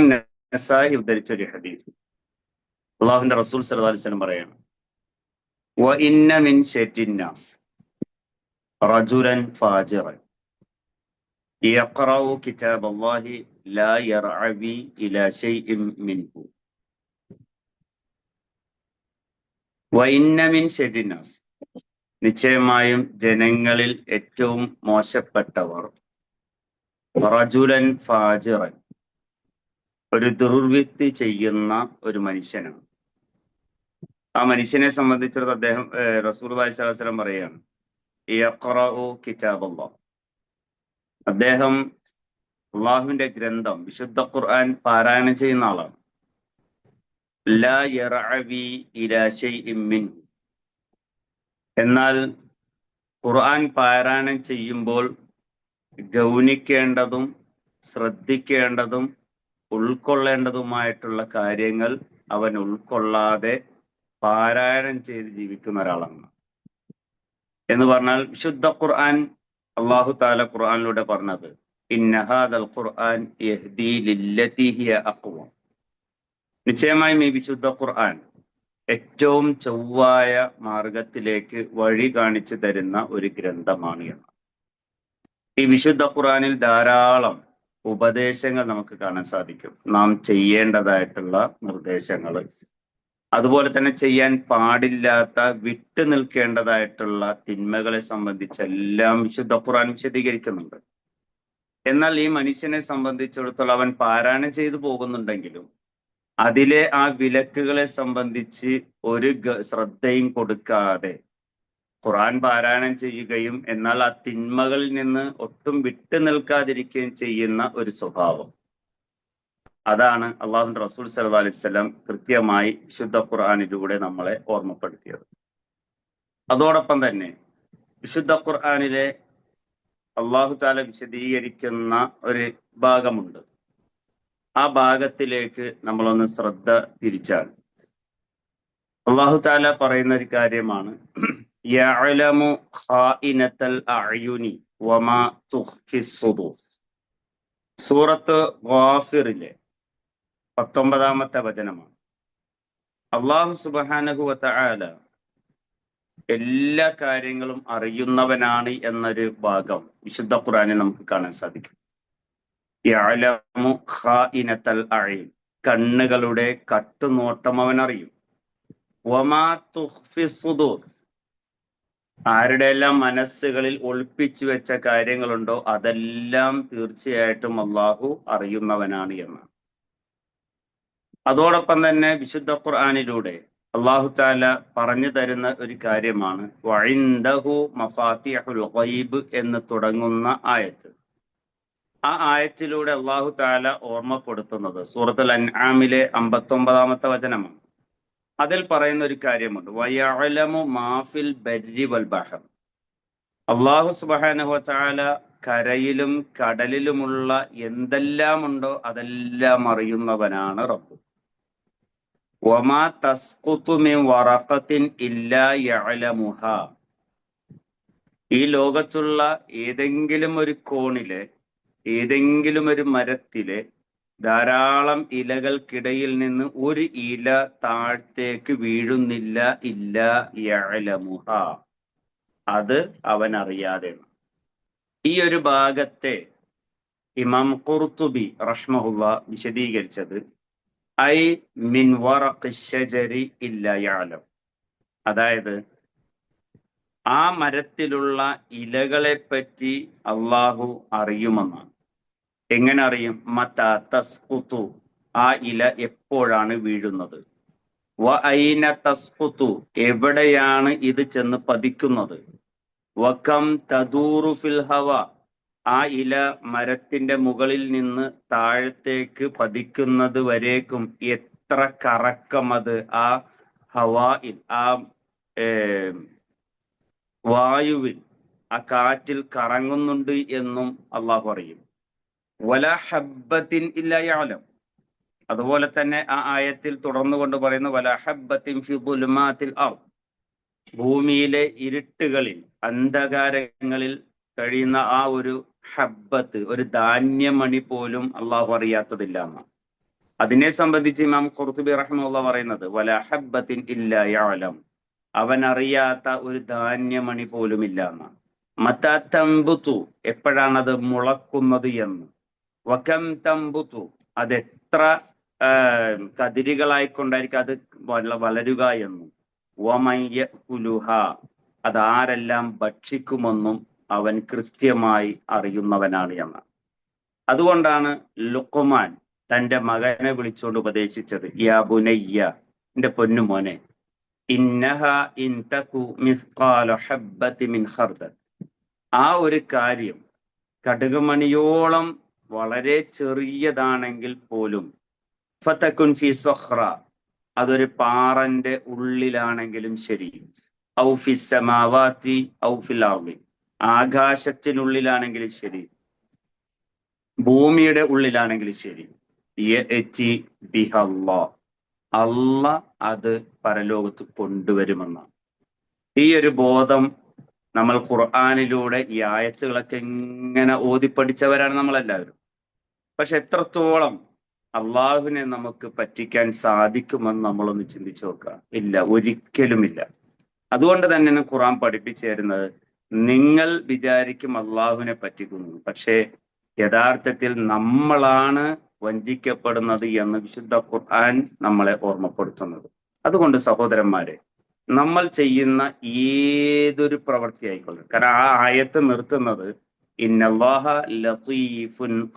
ഇമാം നസാഹി ഉദ്ധരിച്ച ഒരു ഹദീസ്. അള്ളാഹുന്റെ റസൂൽ സല്ലല്ലാഹു അലൈഹി വസല്ലം പറയാണ് വ ഇന്ന മിൻ ഷെറ്റിന്നാസ് റജുലൻ ഫാജിറൻ യഖറഉ കിതാബ ലാ യർഅബി ഇലാ ഷൈഇൻ മിൻഹു. വ ഇന്ന മിൻ ഷെറ്റിന്നാസ് നിശ്ചയമായും ജനങ്ങളിൽ ഏറ്റവും മോശപ്പെട്ടവർ റജുലൻ ഫാജിറൻ ഒരു ദുർവൃത്തി ചെയ്യുന്ന ഒരു മനുഷ്യനാണ്. ആ മനുഷ്യനെ സംബന്ധിച്ചിടത്ത് അദ്ദേഹം റസൂൽ വസ്ലം പറയുകയാണ് അദ്ദേഹം അള്ളാഹുവിന്റെ ഗ്രന്ഥം വിശുദ്ധ ഖുർആൻ പാരായണം ചെയ്യുന്ന ആളാണ്. എന്നാൽ ഖുർആൻ പാരായണം ചെയ്യുമ്പോൾ ഗൗനിക്കേണ്ടതും ശ്രദ്ധിക്കേണ്ടതും ഉൾക്കൊള്ളേണ്ടതുമായിട്ടുള്ള കാര്യങ്ങൾ അവൻ ഉൾക്കൊള്ളാതെ പാരായണം ചെയ്ത് ജീവിക്കുന്ന ഒരാളാണ്. എന്ന് പറഞ്ഞാൽ വിശുദ്ധ ഖുർആൻ അള്ളാഹു താല ഖുർആാനിലൂടെ പറഞ്ഞത് ഇന്നഹാദൽ ഖുർആൻ നിശ്ചയമായും ഈ വിശുദ്ധ ഖുർആൻ ഏറ്റവും ചൊവ്വായ മാർഗത്തിലേക്ക് വഴി കാണിച്ചു തരുന്ന ഒരു ഗ്രന്ഥമാണ് എന്ന് ഈ വിശുദ്ധ ഖുർആനിൽ ധാരാളം ഉപദേശങ്ങൾ നമുക്ക് കാണാൻ സാധിക്കും. നാം ചെയ്യേണ്ടതായിട്ടുള്ള നിർദ്ദേശങ്ങൾ. അതുപോലെ തന്നെ ചെയ്യാൻ പാടില്ലാത്ത വിട്ടു നിൽക്കേണ്ടതായിട്ടുള്ള തിന്മകളെ സംബന്ധിച്ചെല്ലാം വിശുദ്ധ ഖുറാൻ വിശദീകരിക്കുന്നുണ്ട്. എന്നാൽ ഈ മനുഷ്യനെ സംബന്ധിച്ചിടത്തോളം അവൻ പാരായണം ചെയ്തു പോകുന്നുണ്ടെങ്കിലും അതിലെ ആ വിലക്കുകളെ സംബന്ധിച്ച് ഒരു ശ്രദ്ധയും കൊടുക്കാതെ ഖുറാൻ പാരായണം ചെയ്യുകയും എന്നാൽ ആ തിന്മകളിൽ നിന്ന് ഒട്ടും വിട്ടു നിൽക്കാതിരിക്കുകയും ചെയ്യുന്ന ഒരു സ്വഭാവം. അതാണ് അള്ളാഹു റസൂൽ സല്ലു അലൈവല്ലം കൃത്യമായി വിശുദ്ധ ഖുർആാനിലൂടെ നമ്മളെ ഓർമ്മപ്പെടുത്തിയത്. അതോടൊപ്പം തന്നെ വിശുദ്ധ ഖുർആാനിലെ അള്ളാഹു താല വിശദീകരിക്കുന്ന ഒരു ഭാഗമുണ്ട്. ആ ഭാഗത്തിലേക്ക് നമ്മളൊന്ന് ശ്രദ്ധ തിരിച്ചാൽ അള്ളാഹു താല പറയുന്ന ഒരു കാര്യമാണ്. സൂറത്ത് ഗാഫിറിലെ പത്തൊമ്പതാമത്തെ വചനമാണ്. അള്ളാഹു സുബാനഹു വതആല എല്ലാ കാര്യങ്ങളും അറിയുന്നവനാണ് എന്നൊരു ഭാഗം വിശുദ്ധ ഖുറാനിൽ നമുക്ക് കാണാൻ സാധിക്കും. കണ്ണുകളുടെ കട്ടുനോട്ടം അവൻ അറിയും വമാ തുഖ്ഫി സുദൂസ് ആരുടെ എല്ലാം മനസ്സുകളിൽ ഒളിപ്പിച്ചു വെച്ച കാര്യങ്ങളുണ്ടോ അതെല്ലാം തീർച്ചയായിട്ടും അള്ളാഹു അറിയുന്നവനാണ് എന്ന്. അതോടൊപ്പം തന്നെ വിശുദ്ധ ഖുർആാനിലൂടെ അള്ളാഹു താല പറഞ്ഞു തരുന്ന ഒരു കാര്യമാണ് എന്ന് തുടങ്ങുന്ന ആയത്ത്. ആ ആയത്തിലൂടെ അള്ളാഹു താല ഓർമ്മപ്പെടുത്തുന്നത് സൂറത്തുൽ അൻആമിലെ അമ്പത്തൊമ്പതാമത്തെ വചനമാണ്. അതിൽ പറയുന്ന ഒരു കാര്യമുണ്ട്. വയലമു മാഫിൽ ബരി വൽ ബഹർ. അള്ളാഹു സുബാനഹു താല കരയിലും കടലിലുമുള്ള എന്തെല്ലാം ഉണ്ടോ അതെല്ലാം അറിയുന്നവനാണ് റബ്ബു. വമാ തസ്കുത്തുമി വറക്കത്തിൻ വറഖത്തിൻ ഇല്ലാ യഅലമുഹ. ഈ ലോകത്തുള്ള ഏതെങ്കിലും ഒരു കോണിലെ ഏതെങ്കിലും ഒരു മരത്തിലെ ധാരാളം ഇലകൾക്കിടയിൽ നിന്ന് ഒരു ഇല താഴത്തേക്ക് വീഴുന്നില്ല ഇല്ല യഴലമുഹ അത് അവൻ അറിയാതെ ഈ ഒരു ഭാഗത്തെ ഇമാം കുർത്തുബി റഷ്മഹുള്ള വിശദീകരിച്ചത് ഐ മിൻ വറഖി ഇല്ല യാലം അതായത് ആ മരത്തിലുള്ള ഇലകളെ പറ്റി അള്ളാഹു അറിയുമെന്നാണ്. എങ്ങനെ അറിയും മത്ത തസ്കുത്തു. ആ ഇല എപ്പോഴാണ് വീഴുന്നത്? വ ഐന തസ്കുത്തു. എവിടെയാണ് ഇത് ചെന്ന് പതിക്കുന്നത്? വക്കം തദൂറു ഫിൽഹവ ആ ഇല മരത്തിന്റെ മുകളിൽ നിന്ന് താഴത്തേക്ക് പതിക്കുന്നത് വരേക്കും എത്ര കറക്കം അത് ആ ഹവായിൽ ആ വായുവിൽ ആ കാറ്റിൽ കറങ്ങുന്നുണ്ട് എന്നും അള്ളാഹു അറിയും. വല ഹബ്ബത്തിൻ അതുപോലെ തന്നെ ആ ആയത്തിൽ തുടർന്നു കൊണ്ട് പറയുന്ന വല ഹബ്ബത്തിൻ ഫിബുലുമാത്തിൽ ഔ ഭൂമിയിലെ ഇരുട്ടുകളിൽ അന്ധകാരങ്ങളിൽ കഴിയുന്ന ആ ഒരു ഹബ്ബത്ത് ഒരു ധാന്യമണി പോലും അള്ളാഹു അറിയാത്തതില്ല എന്നാണ്. അതിനെ സംബന്ധിച്ച് ഇമാം ഖുർത്തുബി റഹ്മുള്ള പറയുന്നത് വല ഹബ്ബത്തിൻ അവൻ അറിയാത്ത ഒരു ധാന്യമണി പോലും ഇല്ല എന്നാണ്. മത്താ തമ്പുത്തു എപ്പോഴാണത് മുളക്കുന്നത് എന്ന്. വകം തമ്പുത്തു. അതെത്ര കതിരുകളായിക്കൊണ്ടായിരിക്കും അത് വള വളരുക എന്നും. വമയ്യ കുലുഹ അതാരെല്ലാം ഭക്ഷിക്കുമെന്നും അവൻ കൃത്യമായി അറിയുന്നവനാണ് എന്ന്. അതുകൊണ്ടാണ് ലുക്കുമാൻ തന്റെ മകനെ വിളിച്ചുകൊണ്ട് ഉപദേശിച്ചത് യാ ബുനയ്യ എന്റെ പൊന്നുമോനെ ഇന്നഹ ഇൻതകു മിൻ ആ ഒരു കാര്യം കടുകുമണിയോളം വളരെ ചെറിയതാണെങ്കിൽ പോലും. ഫത്തക്കുൻ ഫി സൊഹ്റ അതൊരു പാറന്റെ ഉള്ളിലാണെങ്കിലും ശരി. ഔ ഔഫി സമാവാത്തി ഔഫിൽ ആർമി ആകാശത്തിനുള്ളിലാണെങ്കിലും ശരി. ഭൂമിയുടെ ഉള്ളിലാണെങ്കിലും ശരി. അല്ല അത് പരലോകത്ത് കൊണ്ടുവരുമെന്നാണ്. ഈ ഒരു ബോധം നമ്മൾ ഖുർആാനിലൂടെ ഈ ആയത്തുകളൊക്കെ ഇങ്ങനെ ഓതിപ്പടിച്ചവരാണ് നമ്മളെല്ലാവരും. പക്ഷെ എത്രത്തോളം അള്ളാഹുവിനെ നമുക്ക് പറ്റിക്കാൻ സാധിക്കുമെന്ന് നമ്മളൊന്ന് ചിന്തിച്ചു നോക്കുക. ഇല്ല ഒരിക്കലുമില്ല. അതുകൊണ്ട് തന്നെ ഖുറാൻ പഠിപ്പിച്ചു തരുന്നത് നിങ്ങൾ വിചാരിക്കും അള്ളാഹുവിനെ പറ്റിക്കുന്നു പക്ഷേ യഥാർത്ഥത്തിൽ നമ്മളാണ് വഞ്ചിക്കപ്പെടുന്നത് എന്ന് വിശുദ്ധ ഖുർആൻ നമ്മളെ ഓർമ്മപ്പെടുത്തുന്നത്. അതുകൊണ്ട് സഹോദരന്മാരെ നമ്മൾ ചെയ്യുന്ന ഏതൊരു പ്രവൃത്തി ആയിക്കൊള്ളട്ടെ കാരണം ആ ആയത്ത് നിർത്തുന്നത്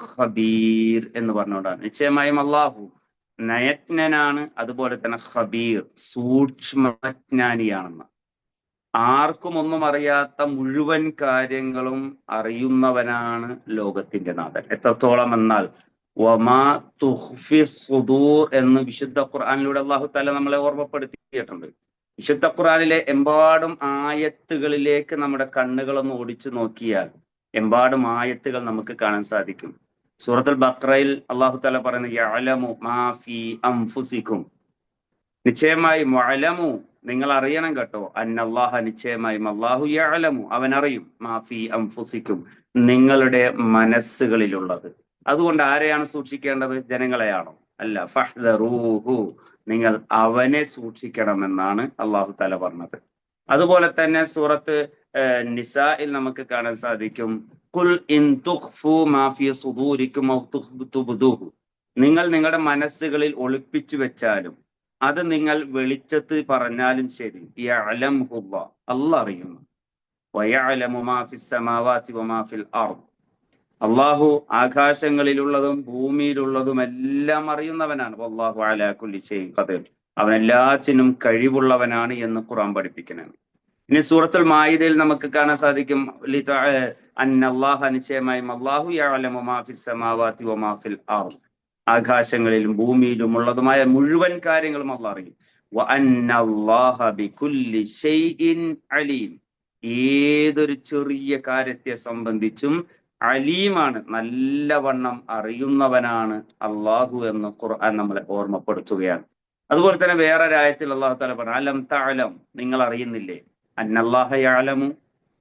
ഖബീർ എന്ന് പറഞ്ഞുകൊണ്ടാണ്. നിശ്ചയമായും അള്ളാഹു നയജ്ഞനാണ് അതുപോലെ തന്നെ ഖബീർ സൂക്ഷ്മജ്ഞാനിയാണെന്ന്. ആർക്കും ഒന്നും അറിയാത്ത മുഴുവൻ കാര്യങ്ങളും അറിയുന്നവനാണ് ലോകത്തിന്റെ നാഥൻ. എത്രത്തോളം എന്നാൽ വമാ തുഹ്ഫി സുദൂർ എന്ന് വിശുദ്ധ ഖുർആാനിലൂടെ അള്ളാഹു താല നമ്മളെ ഓർമ്മപ്പെടുത്തിയിട്ടുണ്ട്. വിശുദ്ധ ഖുർആാനിലെ എമ്പാടും ആയത്തുകളിലേക്ക് നമ്മുടെ കണ്ണുകളൊന്ന് ഓടിച്ചു നോക്കിയാൽ എമ്പാടും ആയത്തുകൾ നമുക്ക് കാണാൻ സാധിക്കും. സൂറത്തുൽ ബക്രയിൽ അള്ളാഹു താല പറയുന്നത് നിശ്ചയമായും മുഅലമു നിങ്ങൾ അറിയണം കേട്ടോ അന്നല്ലാഹ നിശ്ചയമായും അള്ളാഹു യഅലമു അവൻ അറിയും മാഫി അംഫുസിക്കും നിങ്ങളുടെ മനസ്സുകളിലുള്ളത്. അതുകൊണ്ട് ആരെയാണ് സൂക്ഷിക്കേണ്ടത്? ജനങ്ങളെയാണോ? അല്ല ഫഹ്ദറൂഹു നിങ്ങൾ അവനെ സൂക്ഷിക്കണമെന്നാണ് അള്ളാഹു തല പറഞ്ഞത്. അതുപോലെ തന്നെ സൂറത്ത് നിസായിൽ നമുക്ക് കാണാൻ സാധിക്കും. കുൽ ഇൻ തുഖ്ഫു മാഫി സുദൂരിക്കും നിങ്ങൾ നിങ്ങളുടെ മനസ്സുകളിൽ ഒളിപ്പിച്ചു വെച്ചാലും അത് നിങ്ങൾ വെളിച്ചത്ത് പറഞ്ഞാലും ശരി. അറിയുന്നു. അള്ളാഹു ആകാശങ്ങളിലുള്ളതും ഭൂമിയിലുള്ളതും എല്ലാം അറിയുന്നവനാണ്. അള്ളാഹു അലാ കുല്ലി ഷൈഇൻ ഖദീർ. അവൻ എല്ലാറ്റിനും കഴിവുള്ളവനാണ് എന്ന് ഖുറാൻ പഠിപ്പിക്കുന്നതാണ് ഇനി സൂറത്തുൽ മായിദയിൽ നമുക്ക് കാണാൻ സാധിക്കും നിശ്ചയമായും അള്ളാഹു ആകാശങ്ങളിലും ഭൂമിയിലും ഉള്ളതുമായ മുഴുവൻ കാര്യങ്ങളും അള്ളാഹ് അറിയും. അലീം. ഏതൊരു ചെറിയ കാര്യത്തെ സംബന്ധിച്ചും അലീമാണ് നല്ലവണ്ണം അറിയുന്നവനാണ് അള്ളാഹു എന്ന് ഖുർആൻ നമ്മളെ ഓർമ്മപ്പെടുത്തുകയാണ്. അതുപോലെ തന്നെ വേറെ രായത്തിൽ അള്ളാഹു താല പറഞ്ഞു അലം തലം നിങ്ങൾ അറിയുന്നില്ലേ അന്നല്ലാഹയാലമു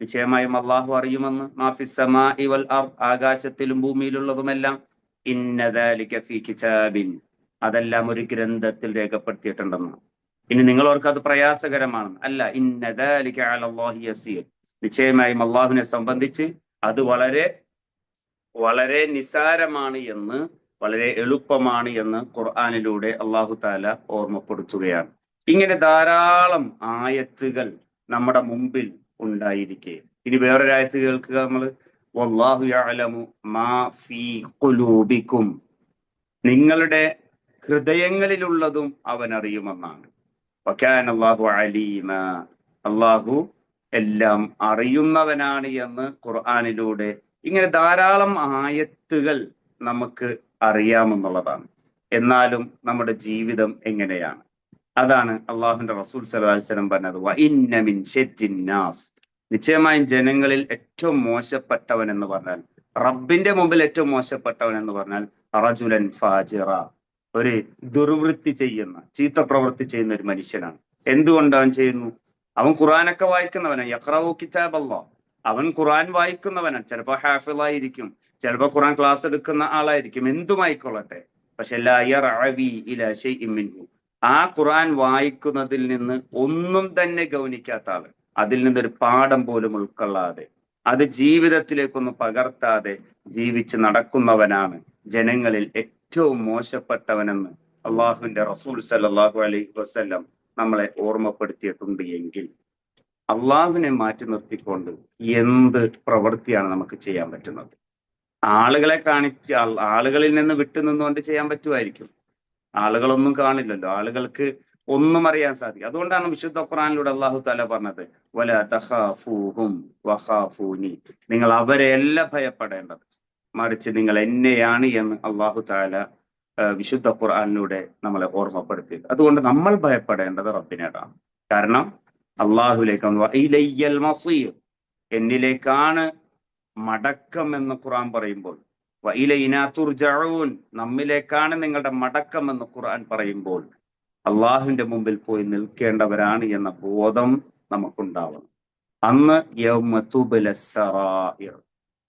നിശ്ചയമായും അള്ളാഹു അറിയുമെന്ന്. മാഫിസമാ ഇവൽ ആകാശത്തിലും ഭൂമിയിലുള്ളതുമെല്ലാം. കിതാബിൻ. അതെല്ലാം ഒരു ഗ്രന്ഥത്തിൽ രേഖപ്പെടുത്തിയിട്ടുണ്ടെന്ന് ഇനി നിങ്ങൾ ഓർക്ക് അത് പ്രയാസകരമാണ് അല്ല ഇന്നദാലിക അലല്ലാഹി യസീർ. നിശ്ചയമായും അള്ളാഹുവിനെ സംബന്ധിച്ച് അത് വളരെ വളരെ നിസാരമാണ് എന്ന് വളരെ എളുപ്പമാണ് എന്ന് ഖുർആാനിലൂടെ അള്ളാഹു താല ഓർമ്മപ്പെടുത്തുകയാണ്. ഇങ്ങനെ ധാരാളം ആയത്തുകൾ നമ്മുടെ മുമ്പിൽ ഉണ്ടായിരിക്കെ. ഇനി വേറൊരായത്ത് കേൾക്കുക നമ്മൾ വല്ലാഹു യഅലമു മാ ഫീ ഖുലൂബിക്കും നിങ്ങളുടെ ഹൃദയങ്ങളിലുള്ളതും അവൻ അറിയുമെന്നാണ് അള്ളാഹു അലീമ. അള്ളാഹു എല്ലാം അറിയുന്നവനാണ് എന്ന് ഖുർആാനിലൂടെ ഇങ്ങനെ ധാരാളം ആയത്തുകൾ നമുക്ക് അറിയാമെന്നുള്ളതാണ്. എന്നാലും നമ്മുടെ ജീവിതം എങ്ങനെയാണ്? അതാണ് അള്ളാഹുന്റെ റസൂൽ സലഹുലം പറഞ്ഞത് നിശ്ചയമായും ജനങ്ങളിൽ ഏറ്റവും മോശപ്പെട്ടവൻ എന്ന് പറഞ്ഞാൽ റബ്ബിന്റെ മുമ്പിൽ ഏറ്റവും മോശപ്പെട്ടവൻ എന്ന് പറഞ്ഞാൽ റജുലൻ ഫാജിറ ഒരു ദുർവൃത്തി ചെയ്യുന്ന ചീത്ത പ്രവൃത്തി ചെയ്യുന്ന ഒരു മനുഷ്യനാണ്. എന്തുകൊണ്ട് അവൻ ചെയ്യുന്നു? അവൻ ഖുറാനൊക്കെ വായിക്കുന്നവനാണ്. യക്രാവു കിതാബ് അവൻ ഖുറാൻ വായിക്കുന്നവനാണ് ചിലപ്പോ ഹാഫിളായിരിക്കും. ചിലപ്പോ ഖുറാൻ ക്ലാസ് എടുക്കുന്ന ആളായിരിക്കും. എന്തുമായിക്കൊള്ളട്ടെ? പക്ഷെ ആ ഖുറാൻ വായിക്കുന്നതിൽ നിന്ന് ഒന്നും തന്നെ ഗൗനിക്കാത്ത ആൾ. അതിൽ നിന്നൊരു പാഠം പോലും ഉൾക്കൊള്ളാതെ അത് ജീവിതത്തിലേക്കൊന്ന് പകർത്താതെ ജീവിച്ച് നടക്കുന്നവനാണ് ജനങ്ങളിൽ ഏറ്റവും മോശപ്പെട്ടവനെന്ന് അള്ളാഹുവിന്റെ റസൂൽ സല്ലാഹു അലൈഹി വസല്ലം നമ്മളെ ഓർമ്മപ്പെടുത്തിയിട്ടുണ്ട് എങ്കിൽ. അള്ളാഹുവിനെ മാറ്റി നിർത്തിക്കൊണ്ട് എന്ത് പ്രവൃത്തിയാണ് നമുക്ക് ചെയ്യാൻ പറ്റുന്നത്? ആളുകളെ കാണിച്ച് ആളുകളിൽ നിന്ന് വിട്ടു നിന്നുകൊണ്ട് ചെയ്യാൻ പറ്റുമായിരിക്കും. ആളുകളൊന്നും കാണില്ലല്ലോ. ആളുകൾക്ക് ഒന്നും അറിയാൻ സാധിക്കും അതുകൊണ്ടാണ് വിശുദ്ധ ഖുറാനിലൂടെ അള്ളാഹു താല പറഞ്ഞത് വല വഖാഫൂനി. നിങ്ങൾ അവരെയല്ല ഭയപ്പെടേണ്ടത്. മറിച്ച് നിങ്ങൾ എന്നെയാണ് എന്ന് അള്ളാഹു താല വിശുദ്ധ ഖുർആാനിലൂടെ നമ്മളെ ഓർമ്മപ്പെടുത്തി അതുകൊണ്ട് നമ്മൾ ഭയപ്പെടേണ്ടത് റബ്ബിനേടാണ്. കാരണം അള്ളാഹുലേക്കാണ് എന്നിലേക്കാണ് മടക്കം എന്ന് ഖുറാൻ പറയുമ്പോൾ. വഇലൈനാ തുർജഊൻ. നമ്മിലേക്കാണ് നിങ്ങളുടെ മടക്കം എന്ന് ഖുർആൻ പറയുമ്പോൾ അള്ളാഹുവിന്റെ മുമ്പിൽ പോയി നിൽക്കേണ്ടവരാണ് എന്ന ബോധം നമുക്കുണ്ടാവണം. അന്ന്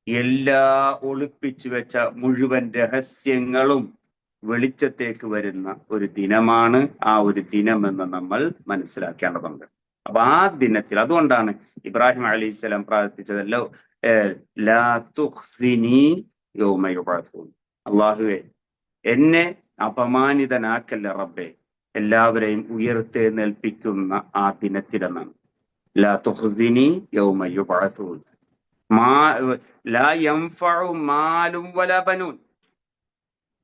എല്ലാ ഒളിപ്പിച്ചു വെച്ച മുഴുവൻ രഹസ്യങ്ങളും വെളിച്ചത്തേക്ക് വരുന്ന ഒരു ദിനമാണ് ആ ഒരു ദിനം എന്ന് നമ്മൾ മനസ്സിലാക്കേണ്ടതുണ്ട്. അപ്പൊ ആ ദിനത്തിൽ അതുകൊണ്ടാണ് ഇബ്രാഹിം അലി ഇസ്ലാം പ്രാർത്ഥിച്ചതല്ലോ അള്ളാഹുവേ എന്നെ അപമാനിതനാക്കല്ല റബ്ബെ എല്ലാവരെയും ഉയർത്തെഴുന്നേൽപ്പിക്കുന്ന ആ ദിനത്തിലെന്നാണ്. ലാ തുഹ്സിനി യൗമ യുബഅഥൂൻ. മാ ലാ യൻഫഉ മാലും വലബനൂൻ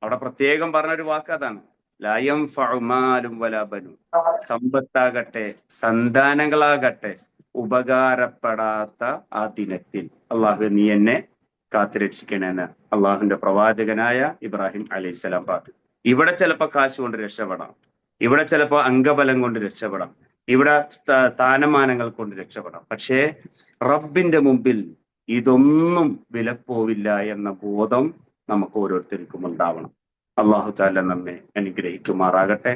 അവിടെ പ്രത്യേകം പറഞ്ഞൊരു വാക്ക് അതാണ്. ലാ ഫുമാലും മാലും വലാ ബനൂൻ. സമ്പത്താകട്ടെ സന്താനങ്ങളാകട്ടെ ഉപകാരപ്പെടാത്ത ആ ദിനത്തിൽ അള്ളാഹു നീ എന്നെ കാത്തുരക്ഷിക്കണേന്ന് അള്ളാഹുവിന്റെ പ്രവാചകനായ ഇബ്രാഹിം അലൈഹിസ്സലാം പാത് ഇവിടെ ചിലപ്പോ കാശ് കൊണ്ട് രക്ഷപ്പെടാം. ഇവിടെ ചിലപ്പോ അംഗബലം കൊണ്ട് രക്ഷപ്പെടാം. ഇവിടെ സ്ഥാനമാനങ്ങൾ കൊണ്ട് രക്ഷപ്പെടാം. പക്ഷേ റബ്ബിന്റെ മുമ്പിൽ ഇതൊന്നും വിലപ്പോവില്ല എന്ന ബോധം നമുക്ക് ഓരോരുത്തർക്കും ഉണ്ടാവണം. അള്ളാഹു താല നമ്മെ അനുഗ്രഹിക്കുമാറാകട്ടെ.